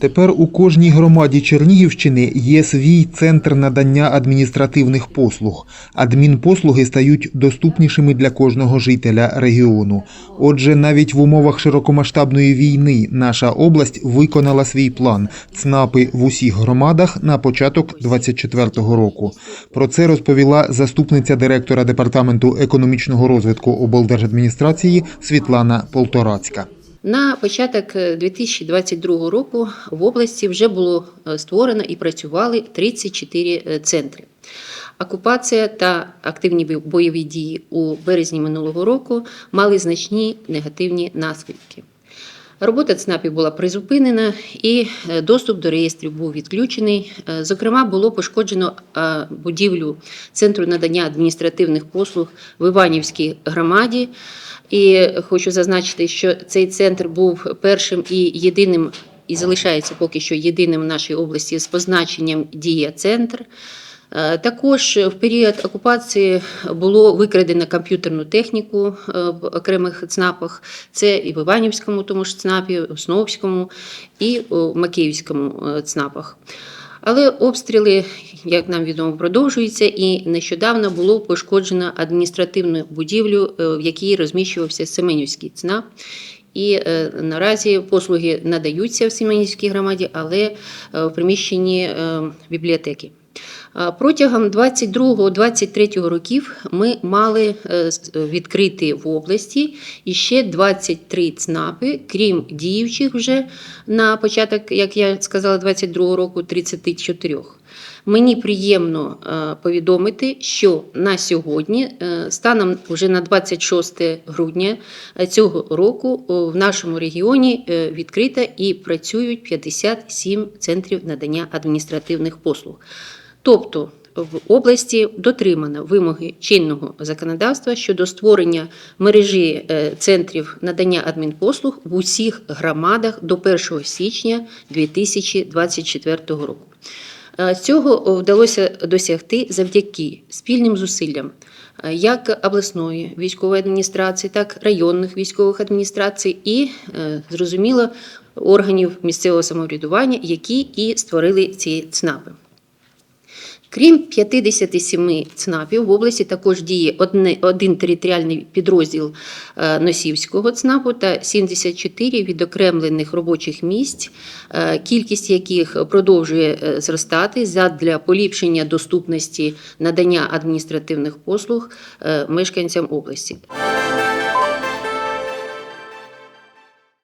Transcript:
Тепер у кожній громаді Чернігівщини є свій центр надання адміністративних послуг. Адмінпослуги стають доступнішими для кожного жителя регіону. Отже, навіть в умовах широкомасштабної війни наша область виконала свій план ЦНАПи в усіх громадах на початок 24-го року. Про це розповіла заступниця директора департаменту економічного розвитку облдержадміністрації Світлана Полторацька. На початок е, 2022 року в області вже було е, створено і працювали 34 е, центри. Окупація та активні бойові дії у березні минулого року мали значні негативні наслідки. Робота ЦНАПів була призупинена і е, доступ до реєстрів був відключений. Е, Зокрема, було пошкоджено е, будівлю Центру надання адміністративних послуг в Іванівській громаді. І хочу зазначити, що цей центр був першим і єдиним, і залишається поки що єдиним в нашій області з позначенням Дія центр. Е, Також в період окупації було викрадено комп'ютерну техніку е, в окремих ЦНАПах. Це і в Іванівському тому ж ЦНАПі, в Сновському і у Макіївському е, ЦНАПах. Але обстріли, як нам відомо, продовжуються, і нещодавно було пошкоджено адміністративну будівлю, в якій розміщувався Семенівський ЦНАП. І наразі послуги надаються в Семенівській громаді, але в приміщенні бібліотеки. А Протягом 22-23 років ми мали е, відкрити в області іще 23 ЦНАПи, крім діючих вже на початок, як я сказала, 22 року 34. Мені приємно е, повідомити, що на сьогодні, е, станом вже на 26 грудня е, цього року, в нашому регіоні відкрито і працюють 57 центрів надання адміністративних послуг. Тобто в області дотримано вимоги чинного законодавства щодо створення мережі центрів надання адмінпослуг в усіх громадах до 1 січня 2024 року. Цього вдалося досягти завдяки спільним зусиллям як обласної військової адміністрації, так і районних військових адміністрацій і, е, зрозуміло, органів місцевого самоврядування, які і створили ці ЦНАПи. Крім 57 ЦНАПів, в області також діє один територіальний підрозділ е, Носівського ЦНАПу та 74 відокремлених робочих місць, е, кількість яких продовжує е, зростати задля поліпшення доступності надання адміністративних послуг мешканцям області.